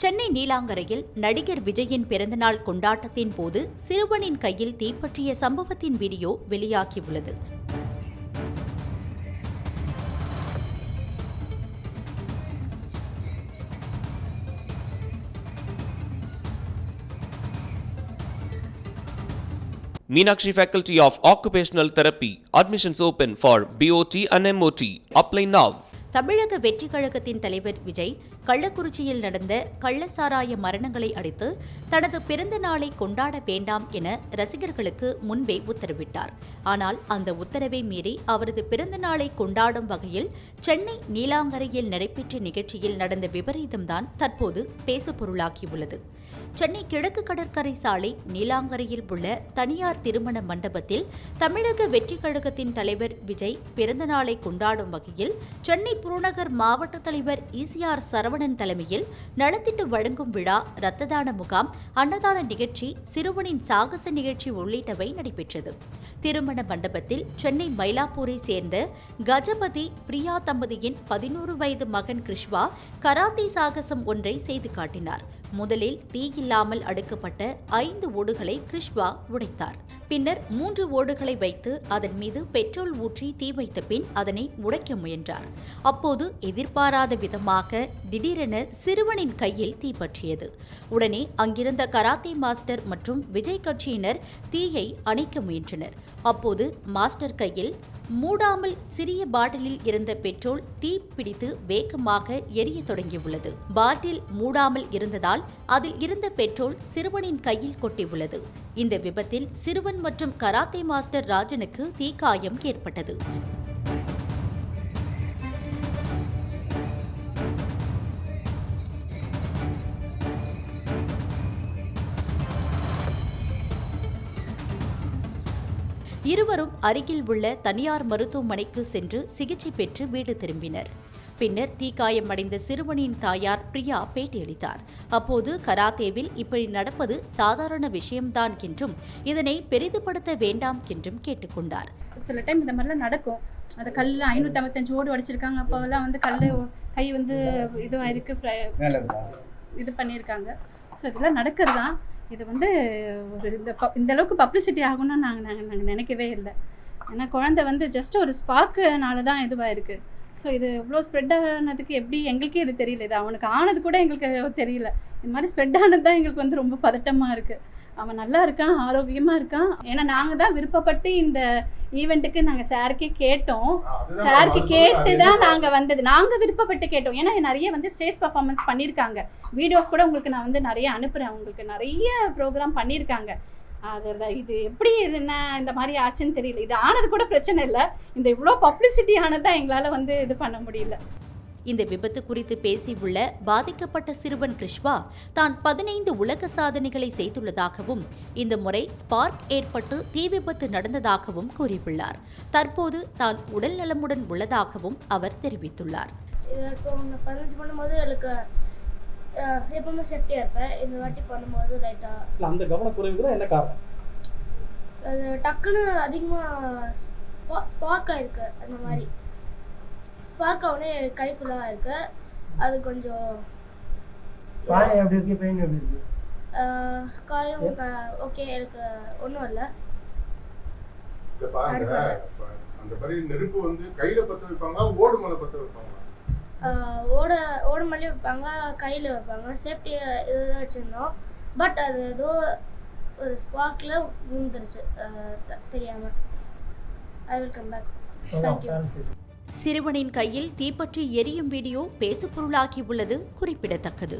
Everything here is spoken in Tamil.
சென்னை நீலாங்கரையில் நடிகர் விஜயின் பிறந்தநாள் கொண்டாட்டத்தின் போது சிறுவனின் கையில் தீப்பற்றிய சம்பவத்தின் வீடியோ வெளியாகியுள்ளது Meenakshi Faculty of Occupational Therapy. Admissions open for BOT and MOT. Apply now. தமிழக வெற்றி கழகத்தின் தலைவர் விஜய் கள்ளக்குறிச்சியில் நடந்த கள்ளசாராய மரணங்களை அடுத்து தனது பிறந்த நாளை கொண்டாட வேண்டாம் என ரசிகர்களுக்கு முன்பே உத்தரவிட்டார். ஆனால் அந்த உத்தரவை மீறி அவரது பிறந்த நாளை கொண்டாடும் வகையில் சென்னை நீலாங்கரையில் நடைபெற்ற நிகழ்ச்சியில் நடந்த விபரீதம்தான் தற்போது பேசுபொருளாகியுள்ளது. சென்னை கிழக்கு கடற்கரை சாலை நீலாங்கரையில் உள்ள தனியார் திருமண மண்டபத்தில் தமிழக வெற்றி கழகத்தின் தலைவர் விஜய் பிறந்த நாளை கொண்டாடும் வகையில் சென்னை புறநகர் மாவட்ட தலைவர் இசிஆர் சரவணன் தலைமையில் நலத்திட்டு வழங்கும் விழா இரத்த தான முகாம் அன்னதான நிகழ்ச்சி சிறுவனின் சாகச நிகழ்ச்சி உள்ளிட்டவை நடைபெற்றது. திருமண மண்டபத்தில் சென்னை மயிலாப்பூரை சேர்ந்த கஜபதி பிரியா தம்பதியின் பதினோரு வயது மகன் கிருஷ்வா கராத்தே சாகசம் ஒன்றை செய்து காட்டினார். முதலில் தீயில்லாமல் அடுக்கப்பட்ட ஐந்து ஓடுகளை கிருஷ்வா உடைத்தார். பின்னர் மூன்று ஓடுகளை வைத்து அதன் மீது பெட்ரோல் ஊற்றி தீ வைத்த பின் அதனை உடைக்க முயன்றார். அப்போது எதிர்பாராத விதமாக திடீரென சிறுவனின் கையில் தீப்பற்றியது உடனே அங்கிருந்த கராத்தே மாஸ்டர் மற்றும் விஜய் கட்சியினர் தீயை அணைக்க முயன்றனர். அப்போது மாஸ்டர் கையில் மூடாமல் சிறிய பாட்டிலில் இருந்த பெட்ரோல் தீ பிடித்து வேகமாக எரிய தொடங்கியுள்ளது. பாட்டில் மூடாமல் இருந்ததால் அதில் இருந்த பெட்ரோல் சிறுவனின் கையில் கொட்டியுள்ளது. இந்த விபத்தில் சிறுவன் மற்றும் கராத்தே மாஸ்டர் ராஜனுக்கு தீக்காயம் ஏற்பட்டது. இருவரும் அருகில் உள்ள தனியார் மருத்துவமனைக்கு சென்று சிகிச்சை பெற்று வீடு திரும்பினர். பின்னர் தீக்காயமடைந்த சிறுவனின் தாயார் பிரியா பேட்டியளித்தார். அப்போது கராத்தேவில் இப்படி நடப்பது சாதாரண விஷயம்தான் என்றும் இதனை பெரிதுபடுத்த வேண்டாம் என்றும் கேட்டுக்கொண்டார். சில டைம் இந்த மாதிரிலாம் நடக்கும். அந்த கல் ஐநூற்றி ஐம்பத்தஞ்சு ஓடு உடைச்சிருக்காங்க அப்போல்லாம் வந்து கல் கை வந்து இதுவாயிருக்கு இது பண்ணியிருக்காங்க. ஸோ இதெல்லாம் நடக்கிறது? தான் இது வந்து ஒரு இந்த ப- இந்த அளவுக்கு பப்ளிசிட்டி ஆகும்னு நாங்கள் நாங்கள் நாங்கள் நினைக்கவே இல்லை. ஏன்னா குழந்தை வந்து ஜஸ்ட் ஒரு ஸ்பார்க்குனால தான் இதுவாயிருக்கு ஸோ இது இவ்வளோ ஸ்ப்ரெட் ஆனதுக்கு எப்படி எங்களுக்கே இது தெரியல. இது அவனுக்கு ஆனது கூட எங்களுக்கு தெரியல. இந்த மாதிரி ஸ்ப்ரெட் ஆனது தான் எங்களுக்கு வந்து ரொம்ப பதட்டமாக இருக்குது அவன் நல்லா இருக்கான் ஆரோக்கியமாக இருக்கான். ஏன்னா நாங்கள் தான் விருப்பப்பட்டு இந்த ஈவெண்ட்டுக்கு நாங்கள் சாருக்கே கேட்டோம். சாருக்கு கேட்டு தான் நாங்கள் வந்தது. நாங்கள் விருப்பப்பட்டு கேட்டோம். ஏன்னா நிறைய வந்து ஸ்டேஜ் பர்ஃபார்மன்ஸ் பண்ணியிருக்காங்க. வீடியோஸ் கூட உங்களுக்கு நான் வந்து நிறைய அனுப்புகிறேன் உங்களுக்கு நிறைய ப்ரோக்ராம் பண்ணியிருக்காங்க. அதில் இது எப்படி இது என்ன இந்த மாதிரி ஆச்சுன்னு தெரியல. இது ஆனது கூட பிரச்சனை இல்லை. இந்த இவ்வளோ பப்ளிசிட்டி ஆனது தான் எங்களால் வந்து இது பண்ண முடியல. இந்த விபத்து குறித்து பேசியுள்ள பாதிக்கப்பட்ட சிறுவன் கிருஷ்வா தான் பதினைந்து உலக சாதனைகளை செய்துள்ளதாகவும் இந்த முறை ஸ்பார்க் ஏற்பட்டு தீ விபத்து நடந்ததாகவும் கூறியுள்ளார். தற்போது தான் உடல் நலமுடன் உள்ளதாகவும் அவர் தெரிவித்துள்ளார். பதினஞ்சு பண்ணும்போது எனக்கு எப்பவுமே சேஃப்டியாக இருப்பேன். இந்த வாட்டி பண்ணும்போது லைட்டாக இல்ல அந்த கவனக்குறைவுக்கு என்ன காரணம்? அது டக்குன்னு அதிகமாக ஸ்பார்க் ஆயிருக்கு அந்த மாதிரி. ஸ்பார்க் ஆகனே கை ஃபுல்லாக இருக்கு. அது கொஞ்சம் காயம் எப்படி இருக்கு? பெயின் எப்படி இருக்கு? காயம் ஓகே எனக்கு ஒன்றும் இல்லை. இத பாருங்க அந்த மாதிரி நெருப்பு வந்து கையில பத்த வைப்பாங்க ஓடு மேல பத்த வைப்பாங்க அஹ், ஓட ஓட மேலேயும் வைப்பாங்க கையில் வைப்பாங்க சேஃப்டி இது வச்சுருந்தோம். பட் அது ஏதோ ஒரு ஸ்பார்க்கில் விழுந்துருச்சு. அஹ், தெ- தெரியாம. I will come back. Parents சிறுவனின் கையில் தீப்பற்றி எரியும் வீடியோ பேசுபொருளாகியுள்ளது குறிப்பிடத்தக்கது.